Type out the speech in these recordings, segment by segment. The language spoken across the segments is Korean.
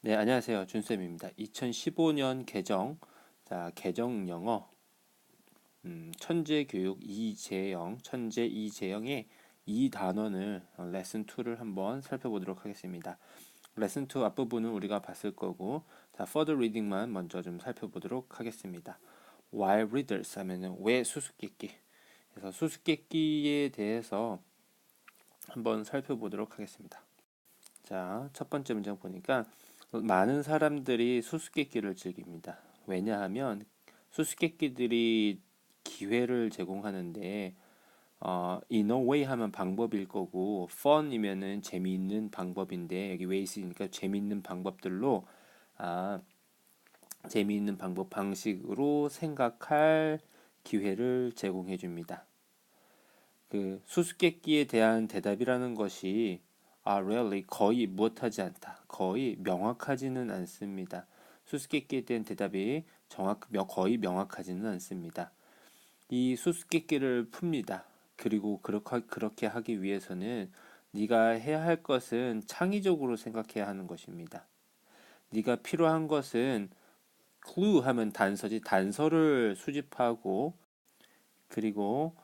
네, 안녕하세요. 준쌤입니다. 2015년 개정, 자, 개정 영어, 음, 천재 교육 이재영, 천재 이재영의 이 단원을 어, 레슨 2를 한번 살펴보도록 하겠습니다. 레슨 2 앞부분은 우리가 봤을 거고, 자, further reading만 먼저 좀 살펴보도록 하겠습니다. Why readers 하면은 왜 수수께끼? 그래서 수수께끼에 대해서 한번 살펴보도록 하겠습니다. 자, 첫 번째 문장 보니까 많은 사람들이 수수께끼를 즐깁니다. 왜냐하면 수수께끼들이 기회를 제공하는데 어, in a way 하면 방법일 거고 fun이면은 재미있는 방법인데 여기 ways니까 재미있는 방법들로 아 재미있는 방법 방식으로 생각할 기회를 제공해 줍니다. 그 수수께끼에 대한 대답이라는 것이 are rarely 거의 못하지 않다. 거의 명확하지는 않습니다. 수수께끼에 대한 대답이 정확 거의 명확하지는 않습니다. 이 수수께끼를 풉니다. 그리고 그렇게 그렇게 하기 위해서는 네가 해야 할 것은 창의적으로 생각해야 하는 것입니다. 네가 필요한 것은 clue 하면 단서지 단서를 수집하고 그리고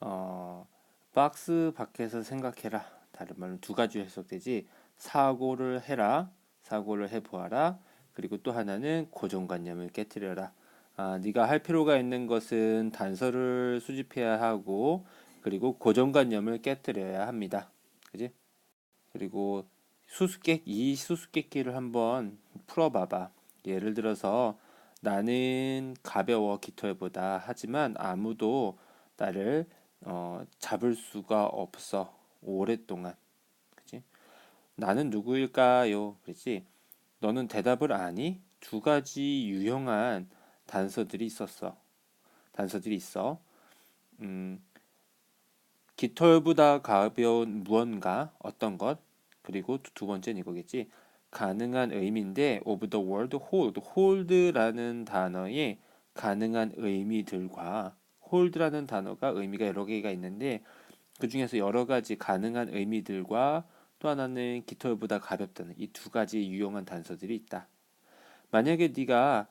어 박스 밖에서 생각해라. 다른 말로 두 가지 해석되지. 사고를 해라 사고를 해보아라. 그리고 또 하나는 고정관념을 깨뜨려라. 아, 네가 할 필요가 있는 것은 단서를 수집해야 하고 그리고 고정관념을 깨뜨려야 합니다. 그지? 그리고 수수께끼 이 수수께끼를 한번 풀어봐봐. 예를 들어서 나는 가벼워 깃털보다 하지만 아무도 나를 어, 잡을 수가 없어 오랫동안. 그지? 나는 누구일까요? 그렇지? 너는 대답을 아니? 두 가지 유용한 단서들이 있었어. 단서들이 있어. 음, 깃털보다 가벼운 무언가, 어떤 것, 그리고 두 번째는 이거겠지. 가능한 의미인데 of the word hold, hold라는 단어의 가능한 의미들과 hold라는 단어가 의미가 여러 개가 있는데 그 중에서 여러 가지 가능한 의미들과 또 하나는 깃털보다 가볍다는 이 두 가지 유용한 단서들이 있다. 만약에 네가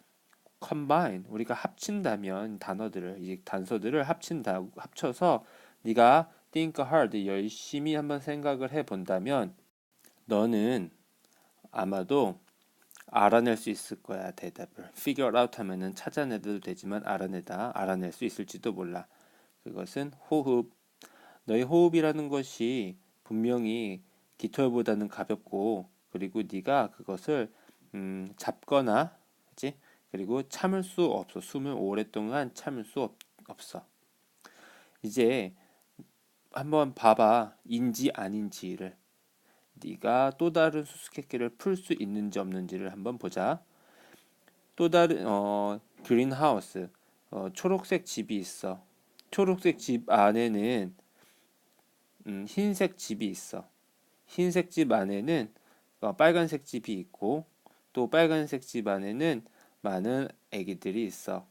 combine 우리가 합친다면 단어들을 이 단서들을 합친다 합쳐서 네가 think hard 열심히 한번 생각을 해 본다면 너는 아마도 알아낼 수 있을 거야 대답을 figure out 하면은 찾아내도 되지만 알아내다 알아낼 수 있을지도 몰라 그것은 호흡 너의 호흡이라는 것이 분명히 깃털보다는 가볍고 그리고 네가 그것을 음, 잡거나 그치? 그리고 참을 수 없어. 숨을 오랫동안 참을 수 없, 없어. 이제 한번 봐봐. 인지 아닌지를. 네가 또 다른 수수께끼를 풀 수 있는지 없는지를 한번 보자. 또 다른 어 그린하우스. 어, 초록색 집이 있어. 초록색 집 안에는 음, 흰색 집이 있어. 흰색 집 안에는 어, 빨간색 집이 있고 또 빨간색 집 안에는 많은 아기들이 있어.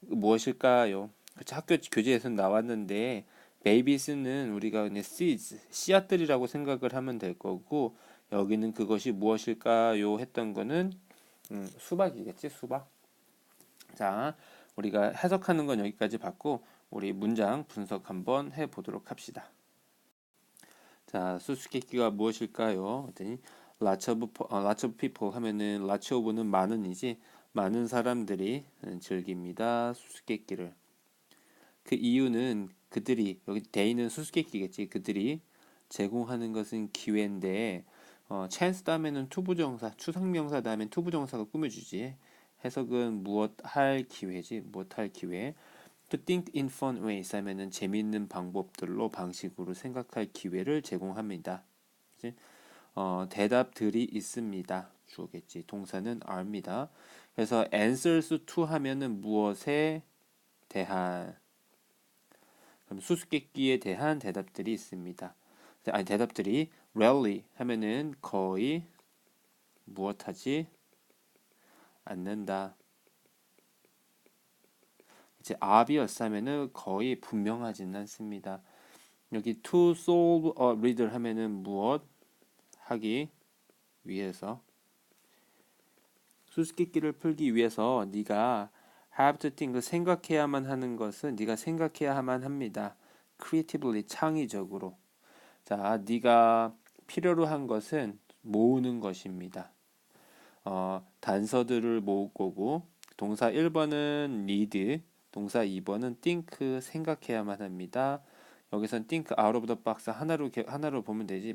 무엇일까요? 그치, 학교 교재에서 나왔는데 베이비스는 우리가 그냥 seeds, 씨앗들이라고 생각을 하면 될 거고 여기는 그것이 무엇일까요? 했던 거는 음, 수박이겠지 수박. 자, 우리가 해석하는 건 여기까지 봤고 우리 문장 분석 한번 해보도록 합시다. 자, 수수께끼가 무엇일까요? 그랬더니 lots of, 어, lots of people 하면은 lots of는 많은이지 많은 사람들이 즐깁니다. 수수께끼를. 그 이유는 그들이 여기 대인은 수수께끼겠지. 그들이 제공하는 것은 기회인데 어, chance 다음에는 투부정사, 추상명사 다음엔 투부정사가 꾸며주지. 해석은 무엇 할 기회지. 무엇 할 기회. To think in fun ways 하면은 재미있는 방법들로 방식으로 생각할 기회를 제공합니다. 그치? 어, 대답들이 있습니다. 주어겠지. 동사는 are입니다. 그래서 answers to 하면은 무엇에 대한 그럼 수수께끼에 대한 대답들이 있습니다. 아니 대답들이 rarely 하면은 거의 무엇하지 않는다. 이제 하면은 거의 분명하지는 않습니다. 여기 to solve a riddle 하면은 무엇 하기 위해서 수수께끼를 풀기 위해서 네가 have to think 생각해야만 하는 것은 네가 생각해야만 합니다. creatively 창의적으로. 자, 네가 필요로 한 것은 모으는 것입니다. 어, 단서들을 모을 거고 동사 1번은 need, 동사 2번은 think 생각해야만 합니다. 여기선 think out of the box 하나로 하나로 보면 되지.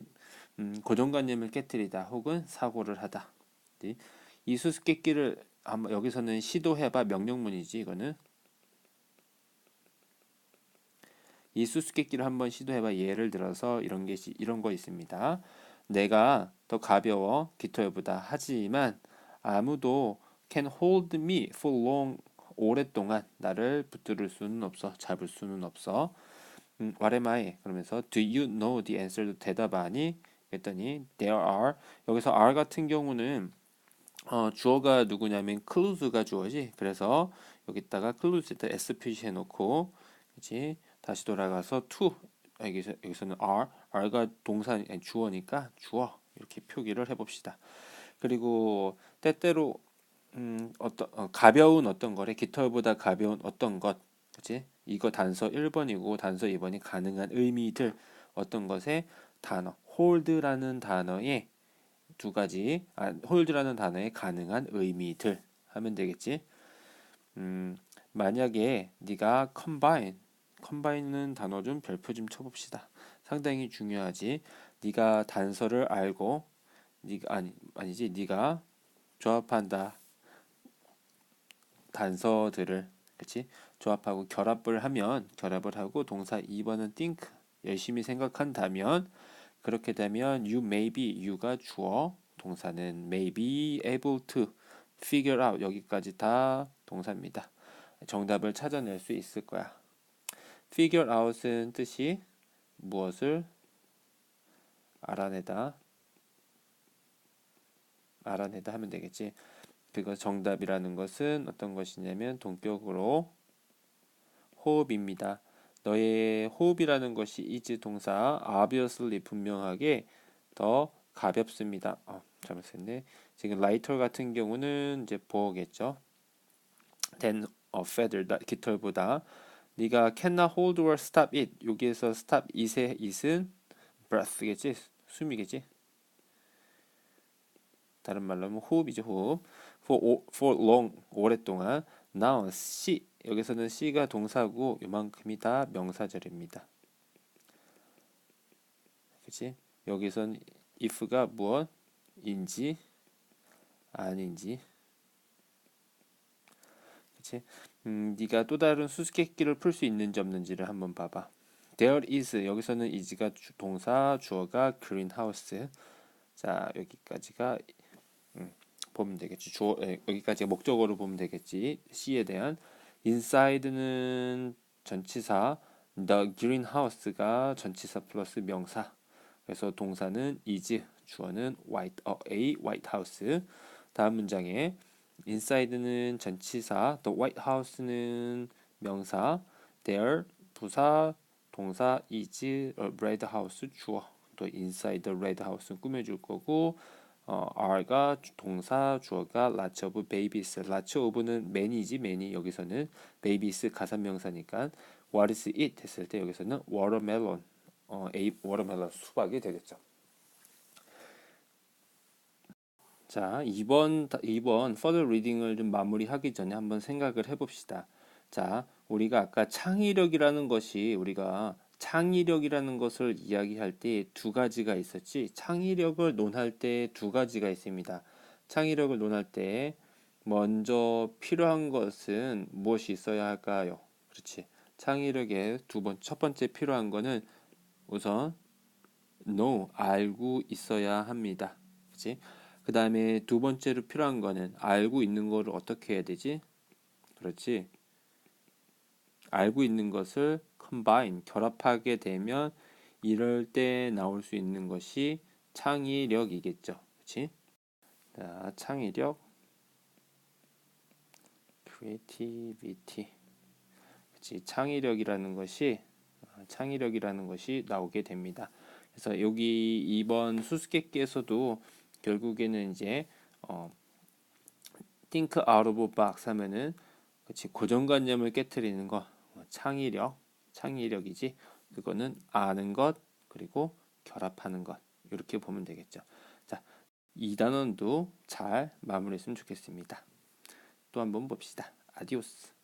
음, 고정관념을 깨뜨리다 혹은 사고를 하다. 이 수수께끼를 한번 여기서는 시도해봐 명령문이지 이거는 이 수수께끼를 한번 시도해봐 예를 들어서 이런 게 이런 거 있습니다. 내가 더 가벼워 깃털보다 하지만 아무도 can hold me for long 오랫동안 나를 붙들 수는 없어 잡을 수는 없어. 음, what am I? 그러면서 do you know the answer 대답하니? 그랬더니 there are. 여기서 are 같은 경우는 어, 주어가 누구냐면 클루즈가 주어지. 그래서 여기다가 클루즈에다 s 표시해 놓고 그렇지? 다시 돌아가서 to. 여기서 여기서는 are. Are가 동사 주어니까 주어. 이렇게 표기를 해 봅시다. 그리고 때때로 음, 어떤 어, 가벼운 어떤 거래 깃털보다 가벼운 어떤 것 그렇지? 이거 단서 1번이고 단서 2번이 가능한 의미들 어떤 것에 단어 hold라는 단어에 두 가지 아, hold라는 단어에 가능한 의미들 하면 되겠지. 음, 만약에 네가 combine, combine은 단어 좀 별표 좀 쳐봅시다. 상당히 중요하지. 네가 단서를 알고 네가 아니 아니지 네가 조합한다 단서들을 그치 조합하고 결합을 하면 결합을 하고 동사 2번은 think 열심히 생각한다면 그렇게 되면 you may be you가 주어 동사는 may be able to figure out 여기까지 다 동사입니다. 정답을 찾아낼 수 있을 거야. figure out은 뜻이 무엇을 알아내다 알아내다 하면 되겠지. 그거 정답이라는 것은 어떤 것이냐면 동격으로 호흡입니다. 너의 호흡이라는 것이 is 동사 obviously 분명하게 더 가볍습니다. 어, 잘못했네. 지금 라이터 같은 경우는 이제 보겠죠. than a feather 깃털보다 네가 cannot hold or stop it 여기에서 stop it의 it은 breath겠지 숨이겠지. 다른 말로 하면 호흡이죠 호흡. for for long 오랫동안 now she 여기서는 C가 동사고 요만큼이 다 명사절입니다. 그치? 여기선 if가 무엇인지 아닌지 그치? 음, 네가 또 다른 수수께끼를 풀 수 있는지 없는지를 한번 봐봐. There is 여기서는 is가 주, 동사 주어가 greenhouse 자 여기까지가 음, 보면 되겠지. 주어 에, 여기까지가 목적어로 보면 되겠지. C에 대한 inside는 전치사, the greenhouse가 전치사 플러스 명사. 그래서 동사는 is, 주어는 white, 어, a white house. 다음 문장에 inside는 전치사, the white house는 명사, there 부사, 동사 is a red house 주어. 또 inside the red house는 꾸며줄 거고 어, are가 동사 주어가 lots of babies, lots of는 many지 many 여기서는 babies 가산명사니까 what is it 했을 때 여기서는 watermelon, 어, a watermelon 수박이 되겠죠. 자, 2번 2번 further reading을 좀 마무리하기 전에 한번 생각을 해 봅시다. 자, 우리가 아까 창의력이라는 것이 우리가 창의력이라는 것을 이야기할 때 두 가지가 있었지. 창의력을 논할 때 두 가지가 있습니다. 창의력을 논할 때 먼저 필요한 것은 무엇이 있어야 할까요? 그렇지. 창의력의 두 번, 첫 번째 필요한 거는 우선 know, 알고 있어야 합니다. 그렇지? 그 다음에 두 번째로 필요한 거는 알고 있는 거를 어떻게 해야 되지? 그렇지. 알고 있는 것을 combine 결합하게 되면 이럴 때 나올 수 있는 것이 창의력이겠죠. 그렇지? 자, 창의력 creativity. 그렇지? 창의력이라는 것이 어, 창의력이라는 것이 나오게 됩니다. 그래서 여기 2번 수수께끼에서도 결국에는 이제 어, think out of box 하면은 그치 고정관념을 깨뜨리는 거 어, 창의력 창의력이지 그거는 아는 것 그리고 결합하는 것 이렇게 보면 되겠죠. 자, 이 단원도 잘 마무리했으면 좋겠습니다. 또 한번 봅시다. 아디오스.